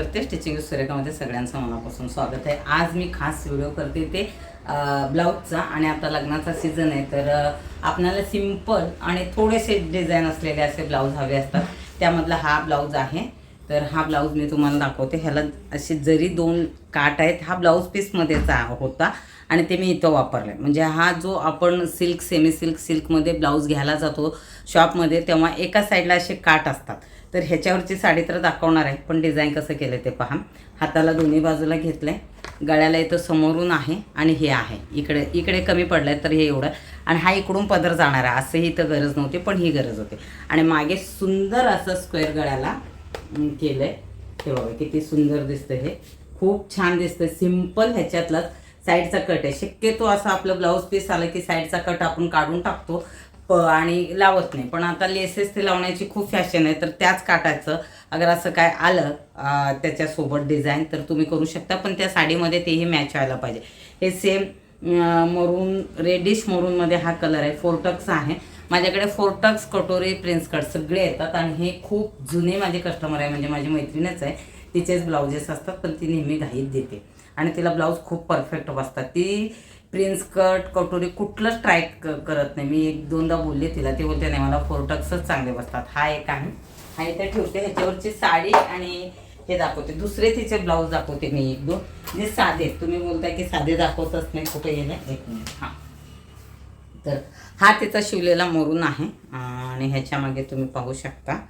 करते. स्टिचिंग सूर्यकामध्ये सगळ्यांचं मनापासून स्वागत आहे. आज मी खास व्हिडिओ करते ते ब्लाऊजचा आणि आता लग्नाचा सीझन आहे. तर आपल्याला सिंपल आणि थोडेसे डिझाईन असलेले असे ब्लाऊज हवे असतात. त्यामधला हा ब्लाऊज आहे. तर हा ब्लाऊज मी तुम्हाला दाखवते. ह्याला असे जरी दोन काट आहेत हा ब्लाऊज पीसमध्येचा होता आणि ते मी इथं वापरलं म्हणजे हा जो आपण सिल्क सेमी सिल्क सिल्कमध्ये ब्लाऊज घ्यायला जातो शॉपमध्ये तेव्हा एका साईडला असे काट असतात. तर ह्याच्यावरची साडी तर दाखवणार आहे पण डिझाईन कसं केलं ते पहा. हाताला दोन्ही बाजूला घेतलं आहे गळ्याला इथं समोरून आहे आणि हे आहे. इकडे इकडे कमी पडलं आहे तर हे एवढं. आणि हा इकडून पदर जाणार आहे. असंही तर गरज नव्हती पण ही गरज होती. आणि मागे सुंदर असं स्क्वेअर गळ्याला केलं आहे हे बघा किती सुंदर दिसतं हे. खूप छान दिसतं सिंपल ह्याच्यातलाच साईडचा कट आहे. शक्यतो असं आपलं ब्लाऊज पीस आलं की साईडचा कट आपण काढून टाकतो. प आणि लावत नाही. पण आता लेसेस ते लावण्याची खूप फॅशन आहे तर त्याच काटाचं अगर असं काय आलं त्याच्यासोबत डिझाईन तर तुम्ही करू शकता. पण त्या साडीमध्ये तेही मॅच व्हायला पाहिजे. हे सेम मरून रेडिश मरूनमध्ये हा कलर आहे. फोरटक्स आहे. माझ्याकडे फोर्टक्स कटोरी प्रिन्स कट सगळे येतात आणि हे खूप जुने माझे कस्टमर आहे म्हणजे माझी मैत्रीणच आहे. तिचेच ब्लाउजेस असतात पण ती नेहमी घाईत देते. आणि तिला ब्लाऊज खूप परफेक्ट बसतात ती प्रिन्स कट कटोरी कुठलंच ट्राय करत नाही. मी एक दोनदा बोलले तिला. ते बोलते नाही मला फोर्टक्सच चांगले बसतात. हा एक आहे. हा इथे ठेवते. ह्याच्यावरची साडी आणि हे दाखवते. दुसरे तिचे ब्लाऊज दाखवते मी एक दोन. जे साधे तुम्ही बोलताय की साधे दाखवतच नाही. कुठे येणे एक मिनिट. हां. तर हा तिचा शिवलेला मरून आहे. आणि ह्याच्यामागे तुम्ही पाहू शकता.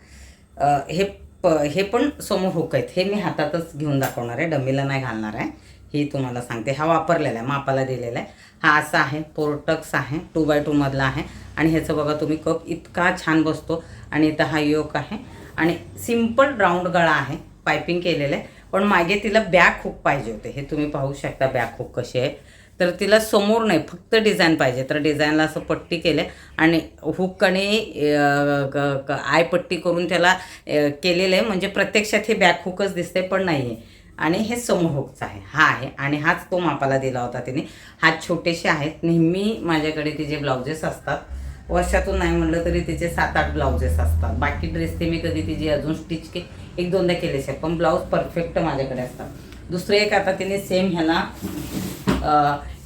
हे प हे पण समोर हुक आहेत. हे मी हातातच घेऊन दाखवणार आहे. डमीला नाही घालणार आहे. ही तुम्हाला सांगते. हा वापरलेला आहे मापाला दिलेला आहे. हा असा आहे पोर्टक्स आहे टू बाय टूमधला आहे. आणि ह्याचं बघा तुम्ही कप इतका छान बसतो. आणि इथं हा योक आहे. आणि सिंपल राऊंड गळा आहे. पायपिंग केलेलं आहे. पण मागे तिला बॅक हुक पाहिजे होते. हे तुम्ही पाहू शकता बॅक हुक कशी आहे. तर तिला समोर नाही फक्त डिझाईन पाहिजे. तर डिझाईनला असं पट्टी केलं आणि हुकने आयपट्टी करून त्याला केलेलं आहे. म्हणजे प्रत्यक्षात हे बॅक हुकच दिसते पण नाही आहे आणि हे समोर आहे. हा आहे आणि हाच तो मापाला दिला होता तिने. हात छोटेसे आहेत. नेहमी माझ्याकडे तिचे ब्लाउजेस असतात. वर्षातून नाही म्हणलं तरी तिचे सात आठ ब्लाउजेस असतात. बाकी ड्रेस ते मी कधी तिची अजून स्टिच के एक दोनदा केलेच आहे पण ब्लाऊज परफेक्ट माझ्याकडे असतात. दुसरं एक आता तिने सेम ह्याला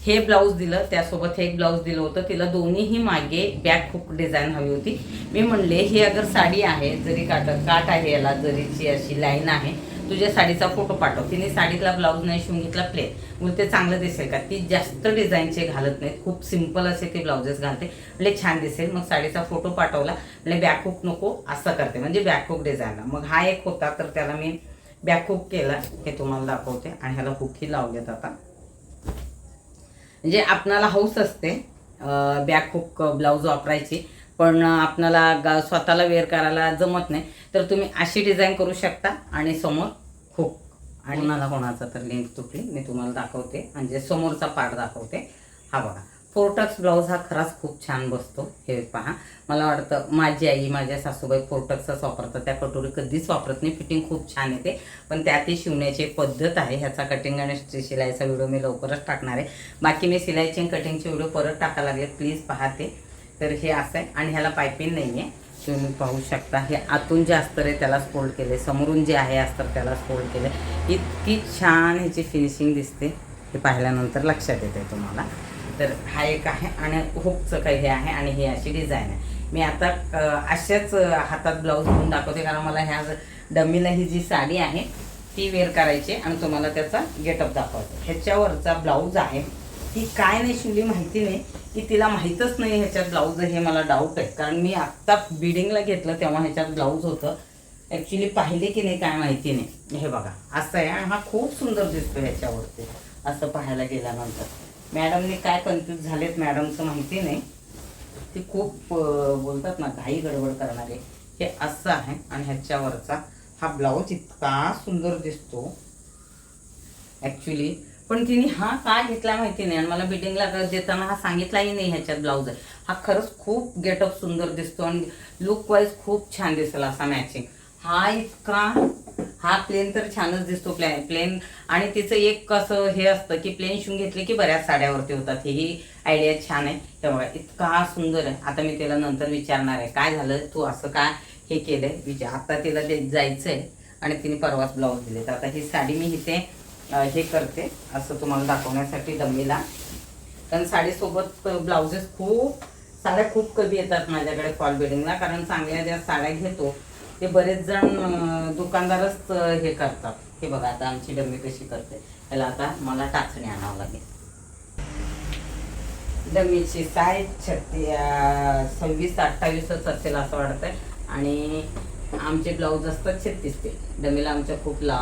हे ब्लाऊज दिलं. त्यासोबत हे एक ब्लाऊज दिलं होतं. तिला दोन्हीही मागे बॅक हुक डिझाईन हवी होती. मी म्हणले ही अगर साडी आहे जरी काट काट आहे याला जरीची अशी लाईन आहे तुझ्या साडीचा फोटो पाठव. तिने साडीतला ब्लाऊज नाही शिवून घेतला प्लेन. ते चांगलं दिसेल का? ती जास्त डिझाईनचे घालत नाहीत. खूप सिंपल असे ते ब्लाउजेस घालते. म्हणजे छान दिसेल. मग साडीचा फोटो पाठवला. म्हणजे बॅक हुक नको असं करते. म्हणजे बॅकहुक डिझाईनला मग हा एक होता तर त्याला मी बॅकहुक केला. हे तुम्हाला दाखवते. आणि ह्याला हुकही लावलेत आता. म्हणजे आपणाला हौस असते बॅकहुक ब्लाऊज वापरायची. पण आपणाला स्वतःला वेअर करायला जमत नाही. तर तुम्ही अशी डिझाईन करू शकता. आणि समोर हुक आणि कोणाला कोणाचा तर लिंक तुटली मी तुम्हाला दाखवते. म्हणजे समोरचा पार्ट दाखवते हा बघा. फोर्टक्स ब्लाऊज हा खराच खूप छान बसतो हे पहा. मला वाटतं माझी आई माझ्या सासूबाई फोर्टक्सच वापरतात. त्या कटोरी कधीच वापरत नाही फिटिंग खूप छान येते. पण त्यातही शिवण्याची एक पद्धत आहे. ह्याचा कटिंग आणि शिलाईचा व्हिडिओ मी लवकरच टाकणार आहे. बाकी मी शिलाईचे आणि कटिंगचे व्हिडिओ परत टाकायला लागले. प्लीज पाहते तर हे असं आहे. आणि ह्याला पायपिंग नाही आहे तुम्ही पाहू शकता. हे आतून जे अस्तर आहे त्याला फोल्ड केले समोरून जे आहे अस्तर त्याला फोल्ड केले इतकी छान ह्याची फिनिशिंग दिसते. हे पाहिल्यानंतर लक्षात येते तुम्हाला. तर हा एक आहे आणि हुकचं काही हे आहे आणि ही अशी डिझाईन आहे. मी आता अशाच हातात ब्लाऊज घेऊन दाखवते कारण मला ह्या ज- डमीला ही जी साडी आहे ती वेअर करायची आणि तुम्हाला त्याचा गेटअप दाखवतो. ह्याच्यावरचा ब्लाऊज आहे. ती काय नाही शिवली माहिती नाही. की तिला माहीतच नाही ह्याच्यात ब्लाऊज हे मला डाऊट आहे. कारण मी आत्ता बिडिंगला घेतलं तेव्हा ह्याच्यात ब्लाऊज होतं. ॲक्च्युली पाहिले की नाही काय माहिती नाही. हे बघा असं आहे. आणि हा खूप सुंदर दिसतो ह्याच्यावरती. असं पाहायला गेल्यानंतर. मॅडमने काय कन्फ्यूज झालेत मॅडमचं माहिती नाही. ते खूप बोलतात ना घाई गडबड करणारे. हे असं आहे. आणि ह्याच्यावरचा हा ब्लाऊज इतका सुंदर दिसतो. ॲक्च्युली पण तिने हा का घेतला माहिती नाही. आणि मला बिल्डिंगला देताना हा सांगितलाही नाही ह्याच्यात ब्लाऊज आहे हा खरंच खूप गेटअप सुंदर दिसतो आणि लुक वाईज खूप छान दिसेल असा मॅचिंग हा इतका हा प्लेन तर छानच दिसतो प्लॅन प्लेन आणि तिचं एक कसं हे असतं की प्लेन शिवून घेतले की बऱ्याच साड्यावरती होतात. हेही आयडिया छान आहे. तेव्हा इतका सुंदर आहे. आता मी तिला नंतर विचारणार आहे काय झालं? तू असं काय हे केलंय? विचार आता तिला ते जायचं आहे आणि तिने परवाच ब्लाऊज दिले तर आता ही साडी मी इथे हे करते. असं तुम्हाला दाखवण्यासाठी दम्मीला कारण साडीसोबत ब्लाउजेस खूप साड्या खूप कमी येतात माझ्याकडे फॉल बिल्डिंगला कारण चांगल्या ज्या साड्या घेतो ते बरेच जण दुकानदारच हे करतात. हे बघा आता आमची डम्मी कशी करते. याला आता मला टाचणी आणावं लागेल. डमीची साईज छत्ती सव्वीस अठ्ठावीसच असेल असं वाटतंय. आणि आमचे ब्लाऊज असतात छत्तीस ते. डमीला आमच्या खूप ला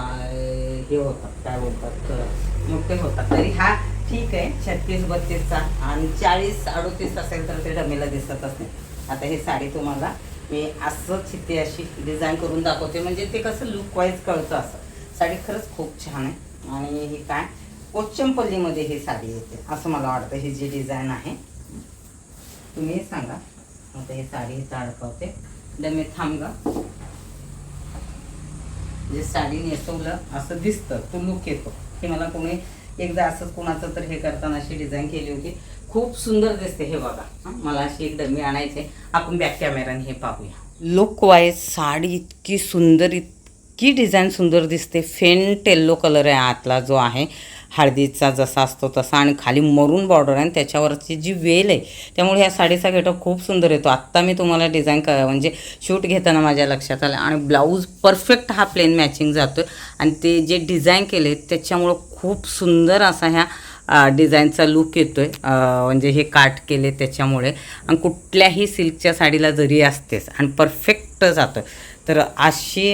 हे होतात काय बोलतात मोठे होतात. तरी हा ठीक आहे छत्तीस बत्तीसचा आणि चाळीस अडोतीस असेल तर ते डमीला दिसतच नाही. आता हे साडी तुम्हाला मी असं चित्ते अशी डिझाईन करून दाखवते. म्हणजे ते कसं लुक वाईज कळतं असं. साडी खरंच खूप छान आहे. आणि हे काय कोचंपल्लीमध्ये ही साडी येते असं मला वाटतं. ही जी डिझाईन आहे तुम्ही सांगा. आता ही साडी इथं अडकवते. डमे थांबगा जे साडी नेसवलं असं दिसतं. तो लुक येतो. हे मला कोणी एकदा असंच कोणाचं तर हे करताना अशी डिझाईन केली होती. खूप सुंदर दिसते हे बघा. मला अशी एक डमी आणायचे आपण बॅक कॅमेराने हे पाहूया. लुक वाईज साडी इतकी सुंदर इतकी डिझाईन सुंदर दिसते. फेंट येल्लो कलर आहे आतला जो आहे. हळदीचा जसा असतो तसा आणि खाली मरून बॉर्डर आहे आणि त्याच्यावरची जी वेल आहे त्यामुळे ह्या साडीचा गेटअप खूप सुंदर येतो. आत्ता मी तुम्हाला डिझाईन क म्हणजे शूट घेताना माझ्या लक्षात आलं आणि ब्लाऊज परफेक्ट हा प्लेन मॅचिंग जातो आणि ते जे डिझाईन केले त्याच्यामुळं खूप सुंदर असा ह्या डिझाईनचा लुक येतो आहे म्हणजे हे काट केले त्याच्यामुळे. आणि कुठल्याही सिल्कच्या साडीला जरी असतेच आणि परफेक्ट जातं तर अशी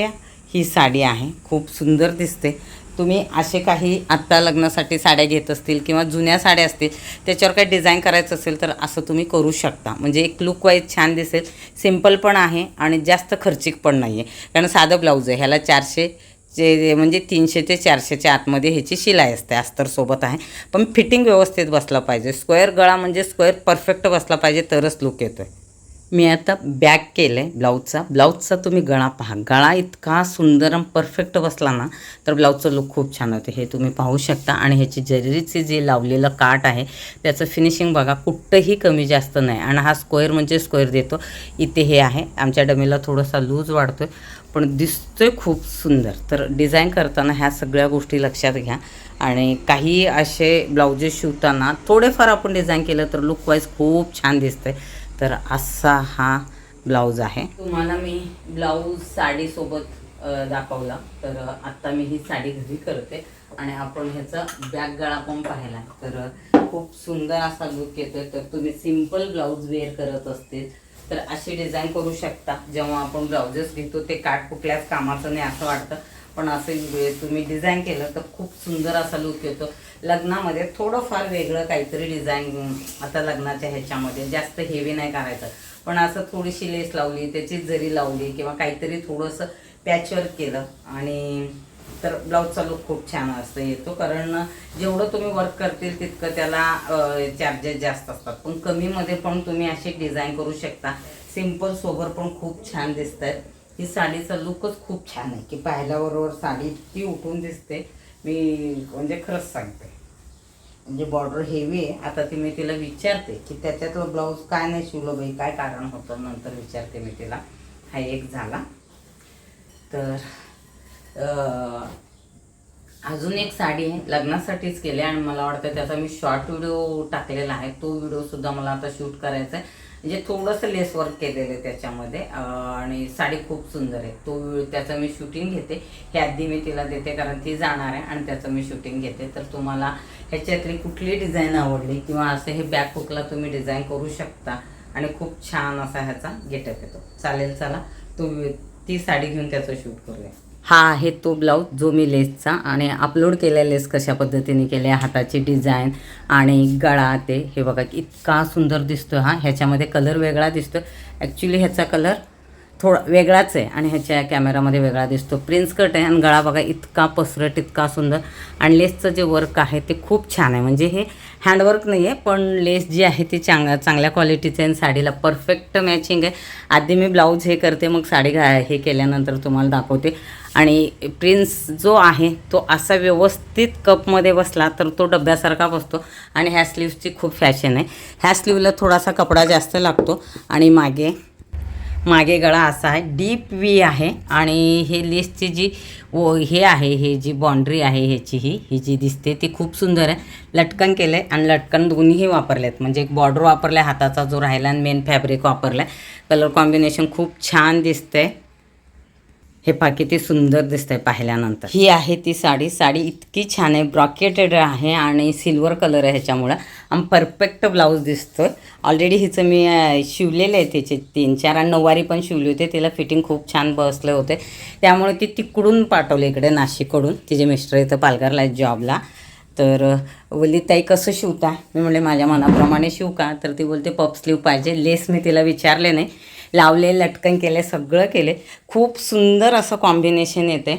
ही साडी आहे. खूप सुंदर दिसते. तुम्ही असे काही आत्ता लग्नासाठी साड्या घेत असतील किंवा जुन्या साड्या असतील त्याच्यावर काही डिझाईन करायचं असेल तर असं तुम्ही करू शकता. म्हणजे एक लुक वाईज छान दिसेल. सिंपल पण आहे आणि जास्त खर्चिक पण नाही आहे कारण साधं ब्लाऊज आहे. ह्याला चारशे जे म्हणजे तीनशे ते चारशेच्या आतमध्ये ह्याची शिलाई असते. अस्तरसोबत आहे. पण फिटिंग व्यवस्थित बसला पाहिजे. स्क्वेअर गळा म्हणजे स्क्वेअर परफेक्ट बसला पाहिजे तरच लुक येतो आहे मी आता बॅक केलं आहे ब्लाऊजचा. ब्लाऊजचा तुम्ही गळा पहा. गळा इतका सुंदर आणि परफेक्ट बसला ना तर ब्लाऊजचं लुक खूप छान होते. हे तुम्ही पाहू शकता. आणि ह्याची जरीचे जे लावलेलं काट आहे त्याचं फिनिशिंग बघा कुठंही कमी जास्त नाही. आणि हा स्क्वेअर म्हणजे स्क्वेअर देतो. इथे हे आहे. आमच्या डमीला थोडासा लूज वाढतो आहे पण दिसतोय खूप सुंदर. तर डिझाईन करताना ह्या सगळ्या गोष्टी लक्षात घ्या. आणि काही असे ब्लाउजेस शिवताना थोडेफार आपण डिझाईन केलं तर लुकवाईज खूप छान दिसतंय. तर असा हा ब्लाऊज आहे. तुम्हाला मी ब्लाऊज साडीसोबत दाखवला. तर आत्ता मी ही साडी घरी करते आणि आपण ह्याचा बॅक गळा पण पाहिला. तर खूप सुंदर असा लुक येतोय. तर तुम्ही सिंपल ब्लाऊज वेअर करत असतील तर अशी डिझाईन करू शकता. जेव्हा आपण ब्लाउजेस घेतो ते काट कुठल्याच कामाचं नाही असं वाटतं. पण असे तुम्ही डिझाईन केलं तर खूप सुंदर असा लुक येतो. लग्नामध्ये थोडंफार वेगळं काहीतरी डिझाईन आता लग्नाच्या ह्याच्यामध्ये. जास्त हेवी नाही करायचं. पण असं थोडीशी लेस लावली त्याची जरी लावली किंवा काहीतरी थोडंसं पॅचवर्क केलं आणि तर ब्लाऊजचा लुक खूप छान असतं येतो. कारण जेवढं तुम्ही वर्क करतील तितकं त्याला चार्जेस जास्त असतात. पण कमीमध्ये पण तुम्ही अशी डिझाईन करू शकता. सिंपल सोबर पण खूप छान दिसत आहेत ही साडीचा लुकच खूप छान आहे. की पाहिल्याबरोबर साडी इतकी उठून दिसते. मी म्हणजे खरंच सांगते. म्हणजे बॉर्डर हेवी आहे. आता ती मी तिला विचारते की त्याच्यातलं ब्लाऊज काय नाही शिवलं बाई काय कारण होतं? नंतर विचारते मी तिला. हा एक झाला. तर अजून एक साडी आहे. लग्नासाठीच केली आणि मला वाटतं त्याचा मी शॉर्ट व्हिडिओ टाकलेला आहे. तो व्हिडिओसुद्धा मला आता शूट करायचा आहे म्हणजे थोडंसं लेस वर्क केलेलं आहे त्याच्यामध्ये. आणि साडी खूप सुंदर आहे. तो त्याचं मी शूटिंग घेते. हे आधी मी तिला देते कारण ती जाणार आहे आणि त्याचं मी शूटिंग घेते. तर तुम्हाला ह्याच्यातली कुठली डिझाईन आवडली किंवा असं हे बॅक हुकला तुम्ही डिझाईन करू शकता. आणि खूप छान असा ह्याचा गेटअप येतो. चालेल चला. तो ती साडी घेऊन त्याचं शूट करूया. हा आहे तो ब्लाऊज जो मी लेसचा आणि अपलोड केल्या लेस कशा पद्धतीने केल्या हाताची डिझाईन आणि गळा ते हे बघा इतका सुंदर दिसतो हा. ह्याच्यामध्ये कलर वेगळा दिसतो ॲक्च्युली ह्याचा कलर थोडा वेगळाच आहे. आणि ह्याच्या कॅमेरामध्ये वेगळा दिसतो. प्रिन्स कट आहे आणि गळा बघा इतका पसरट इतका सुंदर. आणि लेसचं जे वर्क आहे ते खूप छान आहे. म्हणजे हे हँडवर्क नाही आहे पण लेस जी आहे ती चांग चांगल्या क्वालिटीचे आणि साडीला परफेक्ट मॅचिंग आहे. आधी मी ब्लाऊज हे करते मग साडी घा हे केल्यानंतर तुम्हाला दाखवते. आणि प्रिन्स जो आहे तो असा व्यवस्थित कपमध्ये बसला तर तो डब्यासारखा बसतो. आणि ह्या स्लीव्सची खूप फॅशन आहे. ह्या स्लीवला थोडासा कपडा जास्त लागतो. आणि मागे मागे गळा असा आहे. डीप वी आहे आणि हे लेसची जी वो हे आहे हे जी बाँड्री आहे ह्याची ही ही जी दिसते ती खूप सुंदर आहे. लटकन केलं आहे आणि लटकन दोन्हीही वापरले आहेत म्हणजे एक बॉर्डर वापरला आहे हाताचा जो राहिला आणि मेन फॅब्रिक वापरला आहे कलर कॉम्बिनेशन खूप छान दिसतंय. हे पहा किती सुंदर दिसतंय पाहिल्यानंतर. ही आहे ती साडी. साडी इतकी छान आहे ब्रॉकेटेड आहे आणि सिल्वर कलर आहे ह्याच्यामुळं. आणि परफेक्ट ब्लाऊज दिसतोय. ऑलरेडी हिचं मी शिवलेलं आहे त्याचे तीन चार आणि नऊवारी पण शिवली होते. तिला फिटिंग खूप छान बसले होते. त्यामुळे ती तिकडून पाठवले इकडे नाशिककडून. तिचे मिस्टर इथं पालघरला आहेत जॉबला तर बोलली ताई कसं शिवता? मी म्हणले माझ्या मनाप्रमाणे शिव का? तर ती बोलते पप स्लीव पाहिजे. लेस मी तिला विचारले नाही. लावले लटकन केले सगळं केले. खूप सुंदर असं कॉम्बिनेशन येते.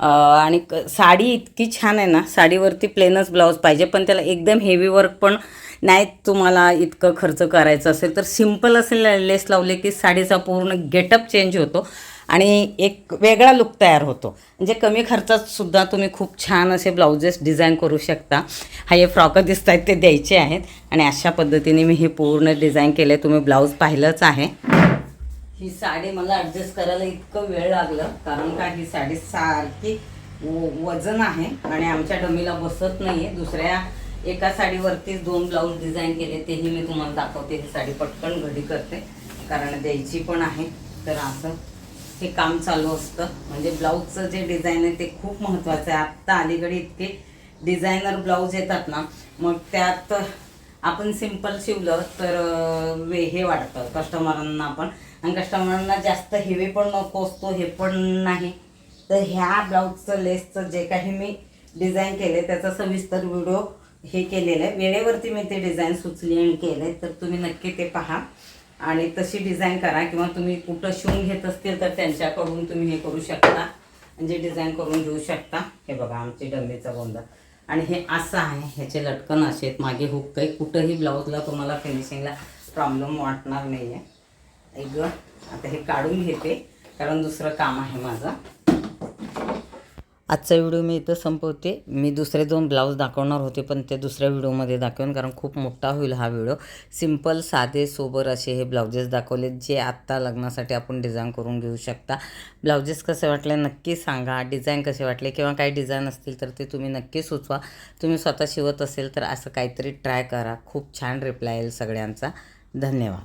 आणि क साडी इतकी छान आहे ना साडीवरती प्लेनच ब्लाऊज पाहिजे पण त्याला एकदम हेवी वर्क पण नाही तुम्हाला इतकं खर्च करायचं असेल तर सिंपल असेल लेस लावले की साडीचा पूर्ण गेटअप चेंज होतो आणि एक वेगळा लुक तयार होतो. म्हणजे कमी खर्चात सुद्धा तुम्ही खूप छान असे ब्लाउजेस डिझाईन करू शकता. हा हे फ्रॉक दिसत आहेत ते द्यायचे आहेत. आणि अशा पद्धतीने मी हे पूर्ण डिझाईन केले. तुम्ही ब्लाऊज पाहिलंच आहे. ही साडी मला ॲडजस्ट करायला इतकं वेळ लागलं कारण का ही साडी सारखी व- वजन आहे आणि आमच्या डमीला बसत नाही आहे दुसऱ्या एका साडीवरतीच दोन ब्लाऊज डिझाईन केले तेही मी तुम्हाला दाखवते. ही साडी पटकन घडी करते कारण द्यायची पण आहे. तर असं हे काम चालू असतं. म्हणजे ब्लाऊजचं जे डिझाईन आहे ते खूप महत्त्वाचं आहे. आत्ता अलीकडे इतके डिझायनर ब्लाऊज येतात ना मग त्यात आपण सिंपल शिवलं तर वे हे वाटतं कस्टमरांना पण आणि कस्टमरांना जास्त हेवी पण नको असतो हे पण नाही. तर ह्या ब्लाऊजचं लेसचं जे काही मी डिझाईन केले त्याचा सविस्तर व्हिडिओ हे केलेलं आहे. वेळेवरती मी ते डिझाईन सुचली आणि केलं तर तुम्ही नक्की ते पहा. आणि तशी डिझाईन करा किंवा तुम्ही कुठं शिवून घेत असतील तर त्यांच्याकडून तुम्ही हे करू शकता. म्हणजे डिझाईन करून घेऊ शकता. हे बघा आमची डंबीचा गोंधळ. आणि हे असं आहे ह्याचे लटकन असे आहेत. मागे हुक काही कुठंही ब्लाऊजला तुम्हाला फिनिशिंगला प्रॉब्लेम वाटणार नाही आहे ऐक गं, आता हे काढून घेते कारण दुसरं काम आहे माझं. आजचा व्हिडिओ मी इथं संपवते. मी दुसरे दोन ब्लाऊज दाखवणार होते पण ते दुसऱ्या व्हिडिओमध्ये दाखवेन कारण खूप मोठा होईल हा व्हिडिओ. सिंपल साधे सोबर असे हे ब्लाउजेस दाखवले जे आत्ता लग्नासाठी आपण डिझाईन करून घेऊ शकता. ब्लाउजेस कसे वाटले नक्की सांगा. डिझाईन कसे वाटले किंवा काही डिझाईन असतील तर ते तुम्ही नक्की सुचवा. तुम्ही स्वतः शिवत असेल तर असं काहीतरी ट्राय करा. खूप छान रिप्लाय येईल सगळ्यांचा. धन्यवाद.